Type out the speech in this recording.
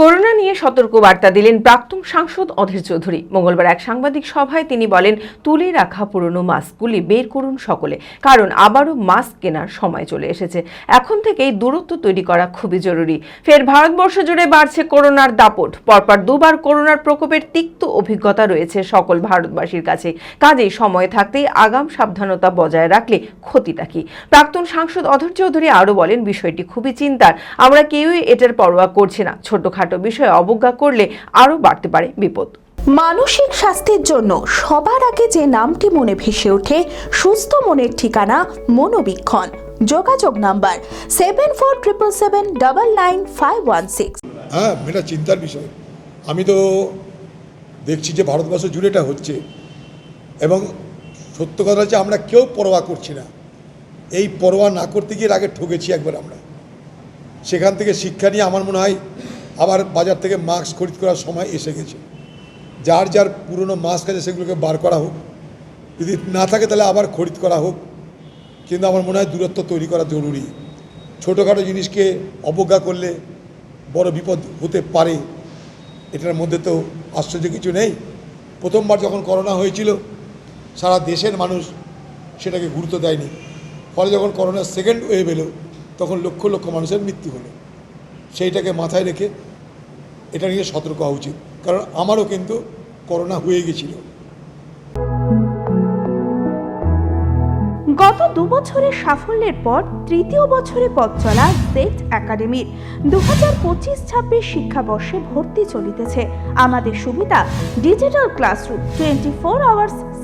Corona নিয়ে সতর্ক বার্তা দিলেন প্রাক্তন সাংসদ অধীর চৌধুরী। মঙ্গলবার এক সাংবাদিক সভায় তিনি বলেন, তুলে রাখা পুরনো মাস্কগুলি বের করুন সকলে, কারণ আবারও মাস্ক কেনার সময় চলে এসেছে। এখন থেকেই দূরত্ব তৈরি করা খুবই জরুরি। ফের ভারতবর্ষ জুড়ে বাড়ছে করোনার দাপট। পরপর দুবার করোনার প্রকোপের তিক্ত অভিজ্ঞতা রয়েছে সকল ভারতবাসীর কাছে। কাজেই সময় থাকতেই আগাম সাবধানতা বজায় রাখলে ক্ষতিটা কি? প্রাক্তন সাংসদ অধীর চৌধুরী আরও বলেন, বিষয়টি খুবই চিন্তার। আমরা কেউই এটার পরোয়া করছি না। ছোটখাটো বিষয়ে অবজ্ঞা করলে আরও বাড়তে পারে বিপদ। মানসিক স্বাস্থ্যের জন্য সবার আগে যে নামটি মনে ভেসে ওঠে সুস্থ মনের ঠিকানা মনোবীক্ষণ। যোগাযোগ number seven four triple seven double nine five one six. হ্যাঁ এটা চিন্তার বিষয়। আমি তো দেখছি যে ভারতবর্ষ জুড়ে এটা হচ্ছে এবং সত্য কথা হচ্ছে আমরা কেউ পরোয়া করছি না। এই পরোয়া না করতে গিয়ে আগে ঠকেছি একবার আমরা। সেখান থেকে শিক্ষা নিয়ে আমার মনে হয় আবার বাজার থেকে মাস্ক খরিদ করার সময় এসে গেছে। যার যার পুরনো মাস্ক আছে সেগুলোকে বার করা হোক। যদি না থাকে তাহলে আবার খরিদ করা হোক। কিন্তু আমার মনে হয় দূরত্ব তৈরি করা জরুরি। ছোটোখাটো জিনিসকে অবজ্ঞা করলে বড় বিপদ হতে পারে। এটার মধ্যে তো আশ্চর্য কিছু নেই। প্রথমবার যখন করোনা হয়েছিল, সারা দেশের মানুষ সেটাকে গুরুত্ব দেয়নি। ফলে যখন করোনার সেকেন্ড ওয়েভ এলো, তখন লক্ষ লক্ষ মানুষের মৃত্যু হলো। সেইটাকে মাথায় রেখে এটা নিয়ে সতর্ক হওয়া উচিত। কারণ আমারও কিন্তু করোনা হয়ে গেছিল। গত দু বছরের সাফল্যের পর তৃতীয় বছরে পথ চলা জেট একাডেমির দু হাজার পঁচিশ ছাব্বিশ শিক্ষাবর্ষে ভর্তি চলিতেছে। আমাদের সুবিধা digital classroom twenty four hours